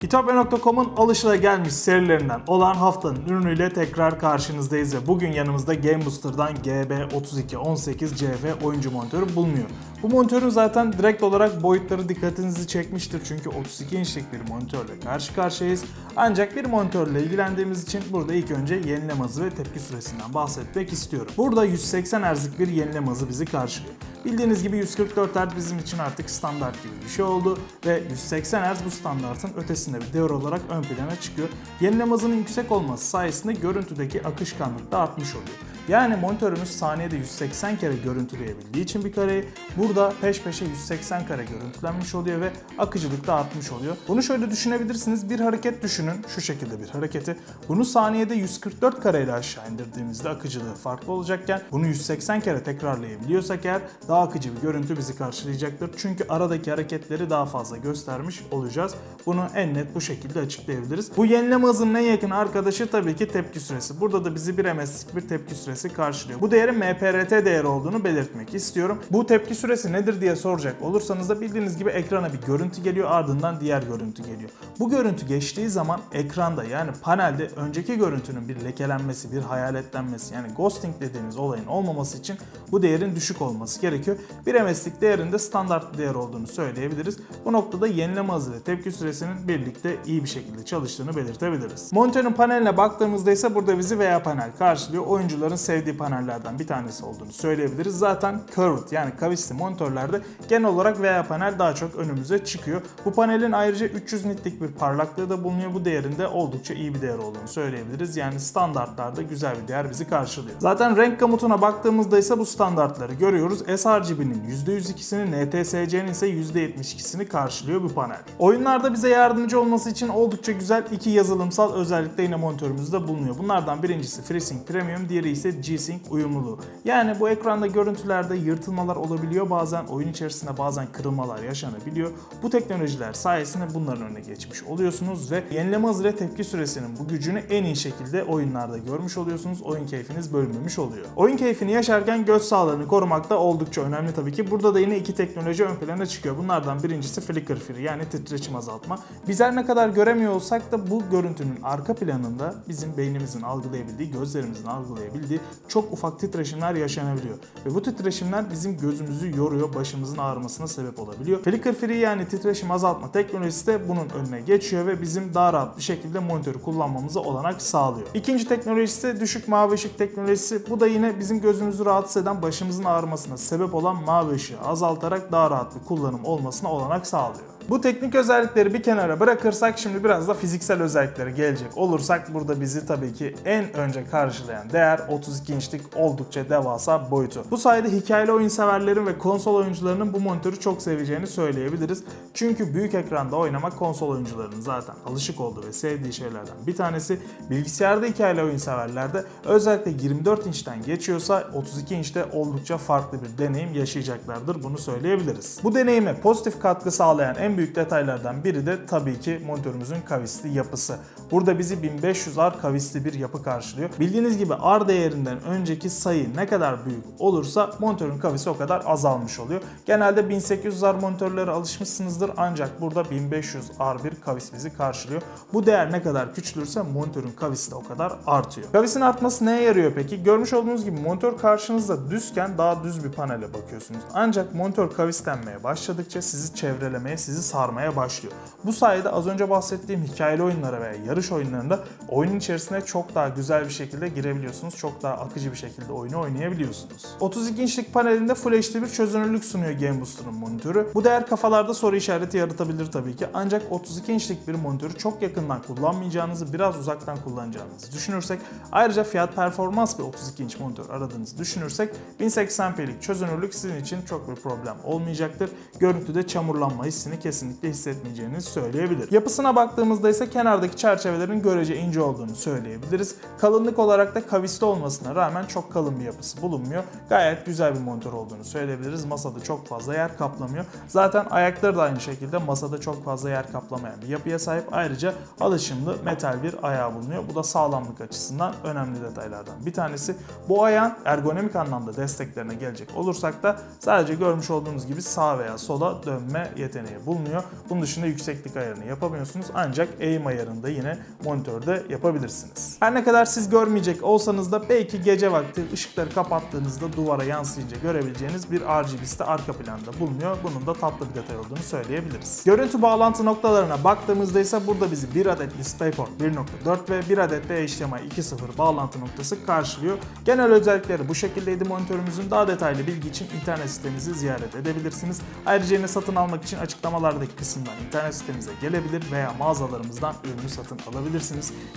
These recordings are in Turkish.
Kitapya.com'un alışılagelmiş serilerinden olan haftanın ürünüyle tekrar karşınızdayız ve bugün yanımızda Game Booster'dan GB3218 CF oyuncu monitörü bulunuyor. Bu monitörün zaten direkt olarak boyutları dikkatinizi çekmiştir çünkü 32 inçlik bir monitörle karşı karşıyayız. Ancak bir monitörle ilgilendiğimiz için burada ilk önce yenileme hızı ve tepki süresinden bahsetmek istiyorum. Burada 180 Hz'lik bir yenileme hızı bizi karşılıyor. Bildiğiniz gibi 144 Hz bizim için artık standart gibi bir şey oldu ve 180 Hz bu standartın ötesinde bir değer olarak ön plana çıkıyor. Yenileme hızının yüksek olması sayesinde görüntüdeki akışkanlık da artmış oluyor. Yani monitörümüz saniyede 180 kere görüntüleyebildiği için bir kareyi burada peş peşe 180 kare görüntülenmiş oluyor ve akıcılık da artmış oluyor. Bunu şöyle düşünebilirsiniz. Bir hareket düşünün. Şu şekilde bir hareketi. Bunu saniyede 144 kare ile aşağı indirdiğimizde akıcılığı farklı olacakken bunu 180 kere tekrarlayabiliyorsak eğer daha akıcı bir görüntü bizi karşılayacaktır. Çünkü aradaki hareketleri daha fazla göstermiş olacağız. Bunu en net bu şekilde açıklayabiliriz. Bu yenileme hızının en yakın arkadaşı tabii ki tepki süresi. Burada da bizi 1 MS'lik bir tepki süresi karşılıyor. Bu değerin MPRT değeri olduğunu belirtmek istiyorum. Bu tepki süresi nedir diye soracak olursanız da bildiğiniz gibi ekrana bir görüntü geliyor ardından diğer görüntü geliyor. Bu görüntü geçtiği zaman ekranda yani panelde önceki görüntünün bir lekelenmesi, bir hayaletlenmesi yani ghosting dediğimiz olayın olmaması için bu değerin düşük olması gerekiyor. 1 MS'lik değerinde standart değer olduğunu söyleyebiliriz. Bu noktada yenileme hızı ve tepki süresinin birlikte iyi bir şekilde çalıştığını belirtebiliriz. Monitörün paneline baktığımızda ise burada bizi VA panel karşılıyor. Oyuncuların sevdiği panellerden bir tanesi olduğunu söyleyebiliriz. Zaten curved yani kavisli monitörlerde genel olarak VA panel daha çok önümüze çıkıyor. Bu panelin ayrıca 300 nitlik bir parlaklığı da bulunuyor. Bu değerinde oldukça iyi bir değer olduğunu söyleyebiliriz. Yani standartlarda güzel bir değer bizi karşılıyor. Zaten renk gamutuna baktığımızda ise bu standartları görüyoruz. sRGB'nin %102'sini, NTSC'nin ise %72'sini karşılıyor bu panel. Oyunlarda bize yardımcı olması için oldukça güzel iki yazılımsal özellik de yine monitörümüzde bulunuyor. Bunlardan birincisi FreeSync Premium, diğeri ise G-Sync uyumluluğu. Yani bu ekranda görüntülerde yırtılmalar olabiliyor. Bazen oyun içerisinde bazen kırılmalar yaşanabiliyor. Bu teknolojiler sayesinde bunların önüne geçmiş oluyorsunuz ve yenileme hızı ve tepki süresinin bu gücünü en iyi şekilde oyunlarda görmüş oluyorsunuz. Oyun keyfiniz bölünmemiş oluyor. Oyun keyfini yaşarken göz sağlığını korumak da oldukça önemli tabii ki. Burada da yine iki teknoloji ön plana çıkıyor. Bunlardan birincisi flicker free yani titreşim azaltma. Bizler ne kadar göremiyor olsak da bu görüntünün arka planında bizim beynimizin algılayabildiği, gözlerimizin algılayabildiği çok ufak titreşimler yaşanabiliyor. Ve bu titreşimler bizim gözümüzü yoruyor, başımızın ağrımasına sebep olabiliyor. Flicker free yani titreşim azaltma teknolojisi de bunun önüne geçiyor ve bizim daha rahat bir şekilde monitörü kullanmamıza olanak sağlıyor. İkinci teknolojisi ise düşük mavi ışık teknolojisi. Bu da yine bizim gözümüzü rahatsız eden, başımızın ağrımasına sebep olan mavi ışığı azaltarak daha rahat bir kullanım olmasına olanak sağlıyor. Bu teknik özellikleri bir kenara bırakırsak şimdi biraz da fiziksel özelliklere gelecek olursak burada bizi tabii ki en önce karşılayan değer 32 inçlik oldukça devasa boyutu. Bu sayede hikayeli oyun severlerin ve konsol oyuncularının bu monitörü çok seveceğini söyleyebiliriz. Çünkü büyük ekranda oynamak konsol oyuncularının zaten alışık olduğu ve sevdiği şeylerden bir tanesi. Bilgisayarda hikayeli oyun severlerde özellikle 24 inçten geçiyorsa 32 inçte oldukça farklı bir deneyim yaşayacaklardır bunu söyleyebiliriz. Bu deneyime pozitif katkı sağlayan en büyük detaylardan biri de tabii ki monitörümüzün kavisli yapısı. Burada bizi 1500 R kavisli bir yapı karşılıyor. Bildiğiniz gibi R değerinden önceki sayı ne kadar büyük olursa monitörün kavisi o kadar azalmış oluyor. Genelde 1800 R monitörlere alışmışsınızdır ancak burada 1500 R bir kavis bizi karşılıyor. Bu değer ne kadar küçülürse monitörün kavisi de o kadar artıyor. Kavisin artması neye yarıyor peki? Görmüş olduğunuz gibi monitör karşınızda düzken daha düz bir panele bakıyorsunuz. Ancak monitör kavislenmeye başladıkça sizi çevrelemeye, sizi sarmaya başlıyor. Bu sayede az önce bahsettiğim hikayeli oyunlara veya yarış oyunlarında oyunun içerisine çok daha güzel bir şekilde girebiliyorsunuz. Çok daha akıcı bir şekilde oyunu oynayabiliyorsunuz. 32 inçlik panelinde Full HD bir çözünürlük sunuyor Game Booster'ın monitörü. Bu değer kafalarda soru işareti yaratabilir tabii ki. Ancak 32 inçlik bir monitörü çok yakından kullanmayacağınızı, biraz uzaktan kullanacağınızı düşünürsek, ayrıca fiyat performans bir 32 inç monitör aradığınızı düşünürsek 1080p'lik çözünürlük sizin için çok bir problem olmayacaktır. Görüntüde çamurlanma hissini kesinlikle hissetmeyeceğinizi söyleyebilir. Yapısına baktığımızda ise kenardaki çerçevelerin görece ince olduğunu söyleyebiliriz. Kalınlık olarak da kavisli olmasına rağmen çok kalın bir yapısı bulunmuyor. Gayet güzel bir monitör olduğunu söyleyebiliriz. Masada çok fazla yer kaplamıyor. Zaten ayakları da aynı şekilde masada çok fazla yer kaplamayan bir yapıya sahip. Ayrıca alışımlı metal bir ayağı bulunuyor. Bu da sağlamlık açısından önemli detaylardan bir tanesi. Bu ayağın ergonomik anlamda desteklerine gelecek olursak da sadece görmüş olduğunuz gibi sağ veya sola dönme yeteneği bulunuyor. Bunun dışında yükseklik ayarını yapamıyorsunuz ancak aim ayarını da yine monitörde yapabilirsiniz. Her ne kadar siz görmeyecek olsanız da belki gece vakti ışıkları kapattığınızda duvara yansıyınca görebileceğiniz bir RGB'si de arka planda bulunuyor. Bunun da tatlı bir detay olduğunu söyleyebiliriz. Görüntü bağlantı noktalarına baktığımızda ise burada bizi bir adet DisplayPort 1.4 ve bir adet de HDMI 2.0 bağlantı noktası karşılıyor. Genel özellikleri bu şekildeydi monitörümüzün. Daha detaylı bilgi için internet sitemizi ziyaret edebilirsiniz. Ayrıca yine satın almak için açıklamalardaki kısımdan internet sitemize gelebilir veya mağazalarımızdan ürünü satın alabilirsiniz.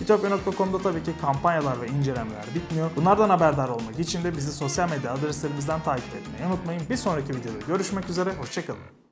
Itopya.com'da tabii ki kampanyalar ve incelemeler bitmiyor. Bunlardan haberdar olmak için de bizi sosyal medya adreslerimizden takip etmeyi unutmayın. Bir sonraki videoda görüşmek üzere, hoşçakalın.